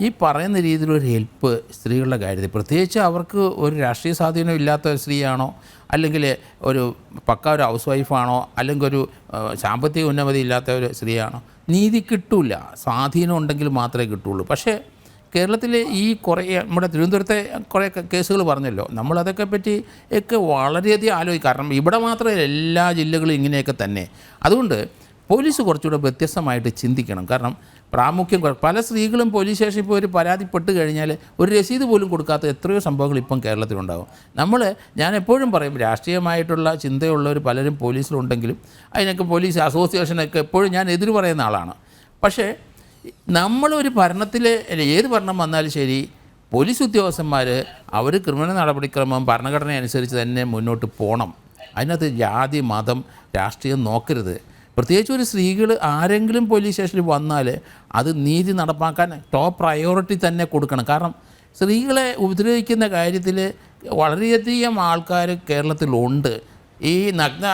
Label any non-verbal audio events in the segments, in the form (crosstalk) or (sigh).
ഈ പറയുന്ന രീതിയിലൊരു ഹെൽപ്പ് സ്ത്രീകളുടെ കാര്യത്തിൽ. പ്രത്യേകിച്ച് അവർക്ക് ഒരു രാഷ്ട്രീയ സ്വാധീനം ഇല്ലാത്ത ഒരു സ്ത്രീയാണോ അല്ലെങ്കിൽ ഒരു പക്ക ഒരു ഹൗസ് വൈഫാണോ അല്ലെങ്കിൽ ഒരു സാമ്പത്തിക ഉന്നമതി ഇല്ലാത്ത ഒരു സ്ത്രീയാണോ? നീതി കിട്ടില്ല സ്വാധീനം ഉണ്ടെങ്കിൽ മാത്രമേ കിട്ടുള്ളൂ. പക്ഷേ കേരളത്തിലെ ഈ കുറേ നമ്മുടെ തിരുവനന്തപുരത്തെ കുറേ കേസുകൾ പറഞ്ഞല്ലോ. നമ്മളതൊക്കെ പറ്റി ഒക്കെ വളരെയധികം ആലോചിക്കും. കാരണം ഇവിടെ മാത്രമല്ല എല്ലാ ജില്ലകളും ഇങ്ങനെയൊക്കെ തന്നെ. അതുകൊണ്ട് പോലീസ് കുറച്ചുകൂടെ വ്യത്യസ്തമായിട്ട് ചിന്തിക്കണം. കാരണം പ്രാമുഖ്യം പല സ്ത്രീകളും പോലീസ് സ്റ്റേഷനിൽ പോയി ഒരു പരാതിപ്പെട്ട് കഴിഞ്ഞാൽ ഒരു രസീത് പോലും കൊടുക്കാത്ത എത്രയോ സംഭവങ്ങൾ ഇപ്പം കേരളത്തിലുണ്ടാകും നമ്മൾ ഞാൻ എപ്പോഴും പറയും രാഷ്ട്രീയമായിട്ടുള്ള ചിന്തയുള്ളവർ പലരും പോലീസിലുണ്ടെങ്കിലും അതിനൊക്കെ പോലീസ് അസോസിയേഷനൊക്കെ എപ്പോഴും ഞാൻ എതിര് പറയുന്ന ആളാണ്. പക്ഷേ നമ്മളൊരു ഭരണത്തിൽ ഏത് ഭരണം വന്നാലും ശരി പോലീസ് ഉദ്യോഗസ്ഥന്മാർ അവർ ക്രിമിനൽ നടപടിക്രമം ഭരണഘടന അനുസരിച്ച് തന്നെ മുന്നോട്ട് പോകണം അതിനകത്ത് ജാതി മതം രാഷ്ട്രീയം നോക്കരുത്. പ്രത്യേകിച്ച് ഒരു സ്ത്രീകൾ ആരെങ്കിലും പോലീസ് സ്റ്റേഷനിൽ വന്നാൽ അത് നീതി നടപ്പാക്കാൻ ടോപ്പ് പ്രയോറിറ്റി തന്നെ കൊടുക്കണം. കാരണം സ്ത്രീകളെ ഉപദ്രവിക്കുന്ന കാര്യത്തിൽ വളരെയധികം ആൾക്കാർ കേരളത്തിലുണ്ട്. ഈ നഗ്ന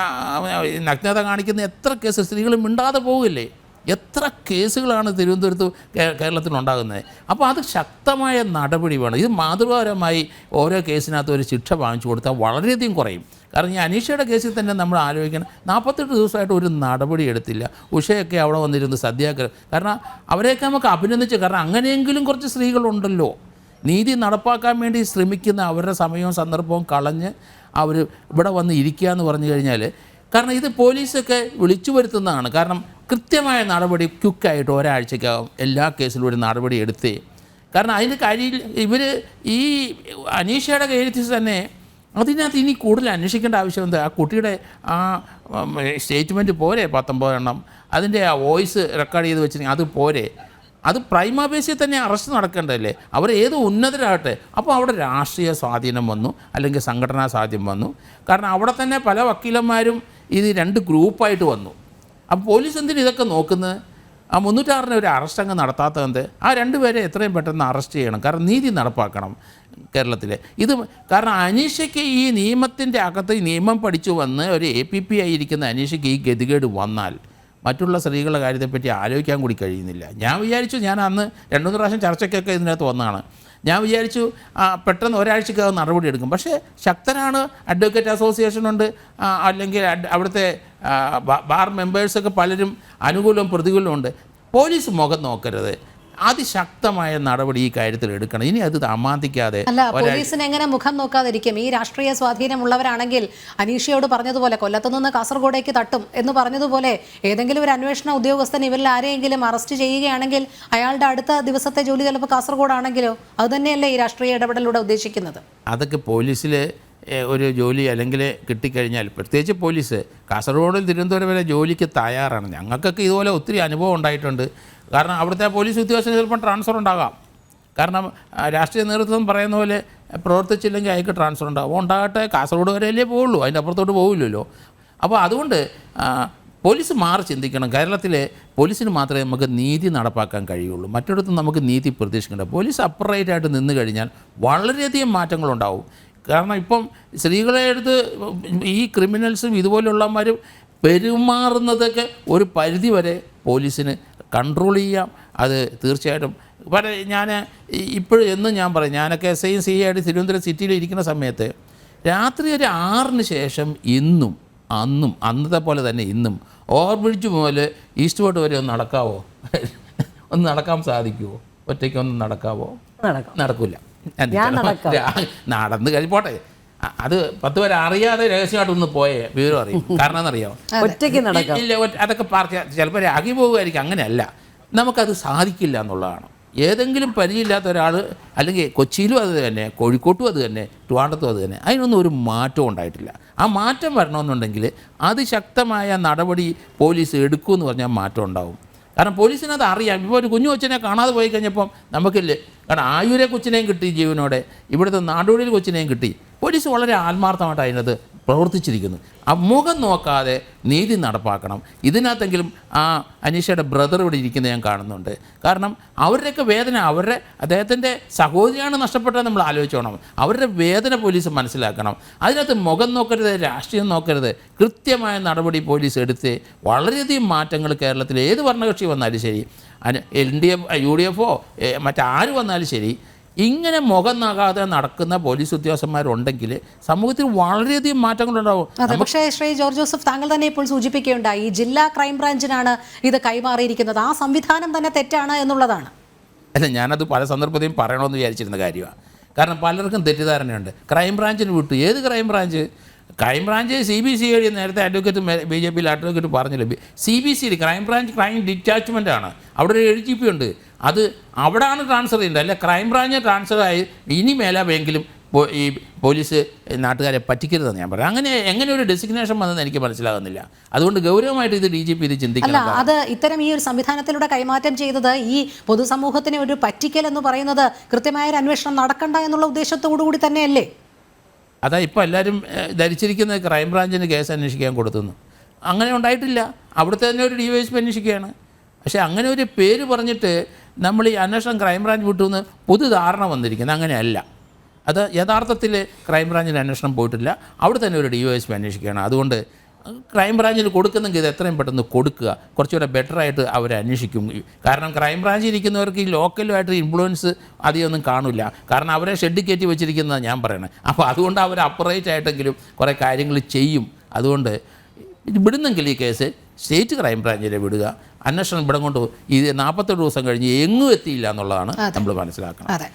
നഗ്നത കാണിക്കുന്ന എത്ര കേസ് സ്ത്രീകൾ മിണ്ടാതെ പോകില്ലേ എത്ര കേസുകളാണ് തിരുവനന്തപുരത്ത് കേരളത്തിലുണ്ടാകുന്നത്? അപ്പോൾ അത് ശക്തമായ നടപടി വേണം ഇത് മാതൃകാപരമായി ഓരോ കേസിനകത്ത് ഒരു ശിക്ഷ വാങ്ങിച്ചു കൊടുത്താൽ വളരെയധികം കുറയും. കാരണം ഈ അനീഷയുടെ കേസിൽ തന്നെ നമ്മൾ ആലോചിക്കണം. നാൽപ്പത്തെട്ട് ദിവസമായിട്ട് ഒരു നടപടി എടുത്തില്ല. ഉഷയൊക്കെ അവിടെ വന്നിരുന്ന് സദ്യാഗ്രഹം കാരണം അവരെയൊക്കെ നമുക്ക് അഭിനന്ദിച്ച് കാരണം അങ്ങനെയെങ്കിലും കുറച്ച് സ്ത്രീകളുണ്ടല്ലോ. നീതി നടപ്പാക്കാൻ വേണ്ടി ശ്രമിക്കുന്ന അവരുടെ സമയവും സന്ദർഭവും കളഞ്ഞ് അവർ ഇവിടെ വന്ന് ഇരിക്കുക എന്ന് പറഞ്ഞു കഴിഞ്ഞാൽ കാരണം ഇത് പോലീസൊക്കെ വിളിച്ചു വരുത്തുന്നതാണ്. കാരണം കൃത്യമായ നടപടി ക്വിക്കായിട്ട് ഒരാഴ്ചക്കകം എല്ലാ കേസിലും ഒരു നടപടി എടുത്തേ. കാരണം അതിന്റെ കാര്യം ഇവർ ഈ അനീഷയുടെ കയ്യിൽ തന്നെ അതിനകത്ത് ഇനി കൂടുതൽ അന്വേഷിക്കേണ്ട ആവശ്യം എന്താ? ആ കുട്ടിയുടെ ആ സ്റ്റേറ്റ്മെന്റ് പോരെ പത്തൊമ്പതെണ്ണം? അതിന്റെ ആ വോയിസ് റെക്കോർഡ് ചെയ്ത് വെച്ചിട്ടുണ്ടെങ്കിൽ അത് പോരെ? അത് പ്രൈമാബേസിൽ തന്നെ അറസ്റ്റ് നടക്കേണ്ടതല്ലേ? അവർ ഏത് ഉന്നതരാകട്ടെ? അപ്പോൾ അവിടെ രാഷ്ട്രീയ സ്വാധീനം വന്നു അല്ലെങ്കിൽ സംഘടനാ സ്വാധീനം വന്നു. കാരണം അവിടെ തന്നെ പല വക്കീലന്മാരും ഇത് രണ്ട് ഗ്രൂപ്പായിട്ട് വന്നു. അപ്പോൾ പോലീസ് എന്തിന് ഇതൊക്കെ നോക്കുന്നത്? ആ മുന്നൂറ്റാറിന് ഒരു അറസ്റ്റ് അങ്ങ് നടത്താത്തത് ആ രണ്ടുപേരെ എത്രയും പെട്ടെന്ന് അറസ്റ്റ് ചെയ്യണം. കാരണം നീതി നടപ്പാക്കണം കേരളത്തിൽ ഇത് കാരണം അനീഷയ്ക്ക് ഈ നിയമത്തിന്റെ അകത്ത് നിയമം പഠിച്ചു വന്ന് ഒരു എ പി പി ആയിരിക്കുന്ന അനീഷയ്ക്ക് ഈ ഗതികേട് വന്നാൽ മറ്റുള്ള സ്ത്രീകളുടെ കാര്യത്തെപ്പറ്റി ആലോചിക്കാൻ കൂടി കഴിയുന്നില്ല. ഞാൻ വിചാരിച്ചു ഞാൻ അന്ന് രണ്ടു മൂന്ന് പ്രാവശ്യം ചർച്ചയ്ക്കൊക്കെ ഇതിനകത്ത് വന്നതാണ്. ഞാൻ വിചാരിച്ചു പെട്ടെന്ന് ഒരാഴ്ചക്കകം നടപടി എടുക്കും. പക്ഷേ ശക്തനാണ് അഡ്വക്കേറ്റ് അസോസിയേഷൻ ഉണ്ട് അല്ലെങ്കിൽ അവിടുത്തെ ബാർ മെമ്പേഴ്സൊക്കെ പലരും അനുകൂലവും പ്രതികൂലവും ഉണ്ട്. പോലീസ് മുഖം നോക്കരുത്. അതിശക്തമായ നടപടി ഈ കാര്യത്തിൽ എടുക്കണം. ഇനി അത് അമാന്തിക്കാതെ അല്ല പോലീസിന് എങ്ങനെ മുഖം നോക്കാതിരിക്കും? ഈ രാഷ്ട്രീയ സ്വാധീനമുള്ളവരാണെങ്കിൽ അനീഷയോട് പറഞ്ഞതുപോലെ കൊല്ലത്തു നിന്ന് കാസർഗോഡേക്ക് തട്ടും എന്ന് പറഞ്ഞതുപോലെ ഏതെങ്കിലും ഒരു അന്വേഷണ ഉദ്യോഗസ്ഥൻ ഇവരിൽ ആരെയെങ്കിലും അറസ്റ്റ് ചെയ്യുകയാണെങ്കിൽ അയാളുടെ അടുത്ത ദിവസത്തെ ജോലി ചിലപ്പോൾ കാസർഗോഡാണെങ്കിലോ? അത് തന്നെയല്ലേ ഈ രാഷ്ട്രീയ ഇടപെടലിലൂടെ ഉദ്ദേശിക്കുന്നത്? അതൊക്കെ പോലീസിൽ ഒരു ജോലി അല്ലെങ്കിൽ കിട്ടിക്കഴിഞ്ഞാൽ പ്രത്യേകിച്ച് പോലീസ് കാസർഗോഡിൽ തിരുവനന്തപുരം വരെ ജോലിക്ക് തയ്യാറാണ്. ഞങ്ങൾക്കൊക്കെ ഇതുപോലെ ഒത്തിരി അനുഭവം ഉണ്ടായിട്ടുണ്ട്. കാരണം അവിടുത്തെ പോലീസ് ഉദ്യോഗസ്ഥന് ചിലപ്പം ട്രാൻസ്ഫർ ഉണ്ടാകാം. കാരണം രാഷ്ട്രീയ നേതൃത്വം പറയുന്ന പോലെ പ്രവർത്തിച്ചില്ലെങ്കിൽ അയാൾക്ക് ട്രാൻസ്ഫർ ഉണ്ടാകും. ഉണ്ടാകട്ടെ കാസർഗോഡ് വരെ അല്ലേ പോവുള്ളൂ അതിന്റെ അപ്പുറത്തോട്ട് പോകില്ലല്ലോ അപ്പോൾ അതുകൊണ്ട് പോലീസ് മാറി ചിന്തിക്കണം. കേരളത്തിലെ പോലീസിന് മാത്രമേ നമുക്ക് നീതി നടപ്പാക്കാൻ കഴിയുള്ളൂ. മറ്റിടത്തും നമുക്ക് നീതി പ്രതീക്ഷിക്കേണ്ട. പോലീസ് അപ്പറേറ്റായിട്ട് നിന്ന് കഴിഞ്ഞാൽ വളരെയധികം മാറ്റങ്ങളുണ്ടാവും. കാരണം ഇപ്പം സ്ത്രീകളെ എടുത്ത് ഈ ക്രിമിനൽസും ഇതുപോലുള്ളവന്മാരും പെരുമാറുന്നതൊക്കെ ഒരു പരിധി വരെ പോലീസിന് കൺട്രോൾ ചെയ്യാം. അത് തീർച്ചയായിട്ടും. പല ഞാൻ ഇപ്പോഴും എന്നും ഞാൻ പറയും ഞാനൊക്കെ എസ് ഐ സി ആയിട്ട് തിരുവനന്തപുരം സിറ്റിയിൽ ഇരിക്കുന്ന സമയത്ത് രാത്രി ഒരു ആറിന് ശേഷം ഇന്നും അന്നും അന്നത്തെ പോലെ തന്നെ ഇന്നും ഓവർബ്രിഡ്ജ് പോലെ ഈസ്റ്റ് ഫോർട്ട് വരെ ഒന്ന് നടക്കാവോ? (laughs) ഒന്ന് നടക്കാൻ സാധിക്കുമോ ഒറ്റയ്ക്ക് ഒന്ന് നടക്കാവോ? നടക്കാം. നടക്കില്ല. നടന്ന് കഴിപ്പോട്ടെ അ- അത് പത്ത് പേര് അറിയാതെ രഹസ്യമായിട്ട് ഒന്ന് പോയേ വിവരം അറിയും. (laughs) കാരണം എന്നറിയാമോ ഒറ്റയ്ക്ക് ഇല്ല അതൊക്കെ പാർട്ടി ചിലപ്പോൾ രാഗി പോകുമായിരിക്കും അങ്ങനെയല്ല. നമുക്കത് സാധിക്കില്ല എന്നുള്ളതാണ്. ഏതെങ്കിലും പരിചയമില്ലാത്ത ഒരാൾ അല്ലെങ്കിൽ കൊച്ചിയിലും അത് തന്നെ കോഴിക്കോട്ടും അത് തന്നെ ട്രിവാണ്ടത്തും അത് തന്നെ അതിനൊന്നും ഒരു മാറ്റവും ഉണ്ടായിട്ടില്ല. ആ മാറ്റം വരണമെന്നുണ്ടെങ്കിൽ അതിശക്തമായ നടപടി പോലീസ് എടുക്കുമെന്ന് പറഞ്ഞാൽ മാറ്റം ഉണ്ടാവും. കാരണം പോലീസിനത് അറിയാം. ഇപ്പോൾ ഒരു കുഞ്ഞു കൊച്ചിനെ കാണാതെ പോയി കഴിഞ്ഞപ്പം നമുക്കില്ലേ? കാരണം ആയൂരെ കൊച്ചിനെയും കിട്ടി ജീവനോടെ. ഇവിടുത്തെ നാടോടിയിൽ കൊച്ചിനെയും കിട്ടി. പോലീസ് വളരെ ആത്മാർത്ഥമായിട്ട് അതിനകത്ത് പ്രവർത്തിച്ചിരിക്കുന്നു. ആ മുഖം നോക്കാതെ നീതി നടപ്പാക്കണം. ഇതിനകത്തെങ്കിലും ആ അനീഷയുടെ ബ്രദർ ഇവിടെ ഇരിക്കുന്നത് ഞാൻ കാണുന്നുണ്ട്. കാരണം അവരുടെയൊക്കെ വേദന അവരുടെ അദ്ദേഹത്തിന്റെ സഹോദരിയാണ് നഷ്ടപ്പെട്ടത് നമ്മൾ ആലോചിച്ചോണം അവരുടെ വേദന പോലീസ് മനസ്സിലാക്കണം. അതിനകത്ത് മുഖം നോക്കരുത് രാഷ്ട്രീയം നോക്കരുത്. കൃത്യമായ നടപടി പോലീസ് എടുത്ത് വളരെയധികം മാറ്റങ്ങൾ കേരളത്തിൽ ഏത് ഭരണകക്ഷി വന്നാലും ശരി. L D F U D എഫോ മറ്റാര് വന്നാലും ശരി. ഇങ്ങനെ മുഖം നാകാതെ നടക്കുന്ന പോലീസ് ഉദ്യോഗസ്ഥന്മാരുണ്ടെങ്കിൽ സമൂഹത്തിൽ വളരെയധികം മാറ്റങ്ങളുണ്ടാവും. പക്ഷേ ശ്രീ ജോർജ് ജോസഫ് താങ്കൾ തന്നെ ഇപ്പോൾ സൂചിപ്പിക്കുകയുണ്ടായി ജില്ലാ ക്രൈംബ്രാഞ്ചിനാണ് ഇത് കൈമാറിയിരിക്കുന്നത്. ആ സംവിധാനം തന്നെ തെറ്റാണ് എന്നുള്ളതാണ്. അല്ല ഞാനത് പല സന്ദർഭത്തെയും പറയണമെന്ന് വിചാരിച്ചിരുന്ന കാര്യമാണ്. കാരണം പലർക്കും തെറ്റിദ്ധാരണയുണ്ട്. ക്രൈം ബ്രാഞ്ചിന് വിട്ടു. ഏത് crime branch crime branch C B C I നേരത്തെ അഡ്വക്കേറ്റ് ബി ജെ പിയിൽ അഡ്വക്കേറ്റ് പറഞ്ഞില്ല? C B C crime branch crime detachment ആണ്. അവിടെ ഒരു എൽ ജി പി ഉണ്ട്. അത് അവിടെയാണ് ട്രാൻസ്ഫർ ചെയ്യേണ്ടത്. അല്ല ക്രൈം ബ്രാഞ്ച് ട്രാൻസ്ഫർ ആയി ഇനി മേലാവെങ്കിലും ഈ പോലീസ് നാട്ടുകാരെ പറ്റിക്കരുതെന്ന് ഞാൻ പറയാം. അങ്ങനെ എങ്ങനെ ഒരു ഡെസിഗ്നേഷൻ വന്നതെന്ന് എനിക്ക് മനസ്സിലാകുന്നില്ല. അതുകൊണ്ട് ഗൗരവമായിട്ട് ഇത് ഡി ജി പി ഇത് ചിന്തിക്കണം അത് ഇത്തരം ഈ ഒരു സംവിധാനത്തിലൂടെ കൈമാറ്റം ചെയ്തത് ഈ പൊതുസമൂഹത്തിന് ഒരു പറ്റിക്കൽ എന്ന് പറയുന്നത് കൃത്യമായ ഒരു അന്വേഷണം നടക്കണ്ട എന്നുള്ള ഉദ്ദേശത്തോടു കൂടി തന്നെയല്ലേ? അതാ ഇപ്പോൾ എല്ലാവരും ധരിച്ചിരിക്കുന്നത് ധരിച്ചിരിക്കുന്നത് ക്രൈംബ്രാഞ്ചിന് കേസ് അന്വേഷിക്കാൻ കൊടുത്തുന്നു. അങ്ങനെ ഉണ്ടായിട്ടില്ല. അവിടുത്തെ തന്നെ ഒരു ഡി വൈ എസ് പി അന്വേഷിക്കുകയാണ്. പക്ഷേ അങ്ങനെ ഒരു പേര് പറഞ്ഞിട്ട് നമ്മൾ ഈ അന്വേഷണം ക്രൈംബ്രാഞ്ച് വിട്ടു എന്ന് പൊതുധാരണ വന്നിരിക്കുന്നത് അങ്ങനെയല്ല. അത് യഥാർത്ഥത്തിൽ ക്രൈംബ്രാഞ്ചിൽ അന്വേഷണം പോയിട്ടില്ല. അവിടെ തന്നെ ഒരു ഡി ഒ എസ് പി അന്വേഷിക്കുകയാണ്. അതുകൊണ്ട് ക്രൈംബ്രാഞ്ചിൽ കൊടുക്കുന്നെങ്കിൽ ഇത് എത്രയും പെട്ടെന്ന് കൊടുക്കുക. കുറച്ചുകൂടെ ബെറ്ററായിട്ട് അവർ അന്വേഷിക്കും. കാരണം ക്രൈംബ്രാഞ്ചിൽ ഇരിക്കുന്നവർക്ക് ഈ ലോക്കലുമായിട്ട് ഇൻഫ്ലുവൻസ് അധികമൊന്നും കാണില്ല. കാരണം അവരെ ഷെഡ് കയറ്റി വെച്ചിരിക്കുന്നത് ഞാൻ പറയണത് അപ്പോൾ അതുകൊണ്ട് അവർ അപ്പറേറ്റ് ആയിട്ടെങ്കിലും കുറേ കാര്യങ്ങൾ ചെയ്യും. അതുകൊണ്ട് വിടുന്നെങ്കിൽ ഈ കേസ് സ്റ്റേറ്റ് ക്രൈംബ്രാഞ്ചിലെ വിടുക. അന്വേഷണം ഇവിടെ കൊണ്ട് ഇത് നാൽപ്പത്തെട്ട് ദിവസം കഴിഞ്ഞ് എങ്ങും എത്തിയില്ല എന്നുള്ളതാണ് നമ്മൾ മനസ്സിലാക്കണം. അതെ.